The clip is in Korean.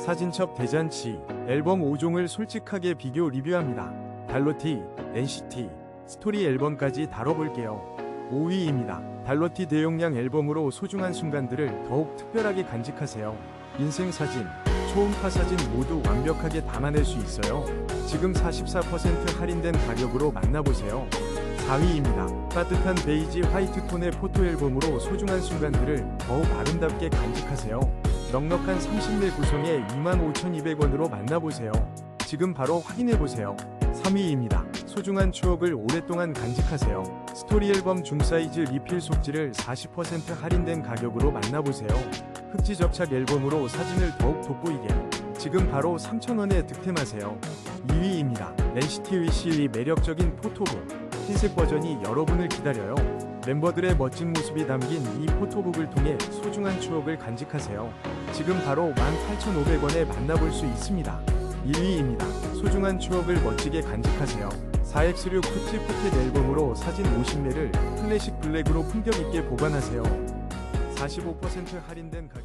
사진첩 대잔치 앨범 5종을 솔직하게 비교 리뷰합니다. 달로티, NCT, 스토리 앨범까지 다뤄볼게요. 5위입니다. 달로티 대용량 앨범으로 소중한 순간들을 더욱 특별하게 간직하세요. 인생 사진, 초음파 사진 모두 완벽하게 담아낼 수 있어요. 지금 44% 할인된 가격으로 만나보세요. 4위입니다. 따뜻한 베이지 화이트 톤의 포토 앨범으로 소중한 순간들을 더욱 아름답게 간직하세요. 넉넉한 30매 구성에 25,200원으로 만나보세요. 지금 바로 확인해보세요. 3위입니다. 소중한 추억을 오랫동안 간직하세요. 스토리 앨범 중사이즈 리필 속지를 40% 할인된 가격으로 만나보세요. 흑지 접착 앨범으로 사진을 더욱 돋보이게 지금 바로 3,000원에 득템하세요. 2위입니다. NCT 위시의 매력적인 포토북 흰색 버전이 여러분을 기다려요. 멤버들의 멋진 모습이 담긴 이 포토북을 통해 소중한 추억을 간직하세요. 지금 바로 18,500원에 만나볼 수 있습니다. 1위입니다. 소중한 추억을 멋지게 간직하세요. 4X6 쿠치 포켓 앨범으로 사진 50매를 클래식 블랙으로 품격 있게 보관하세요. 45% 할인된 가격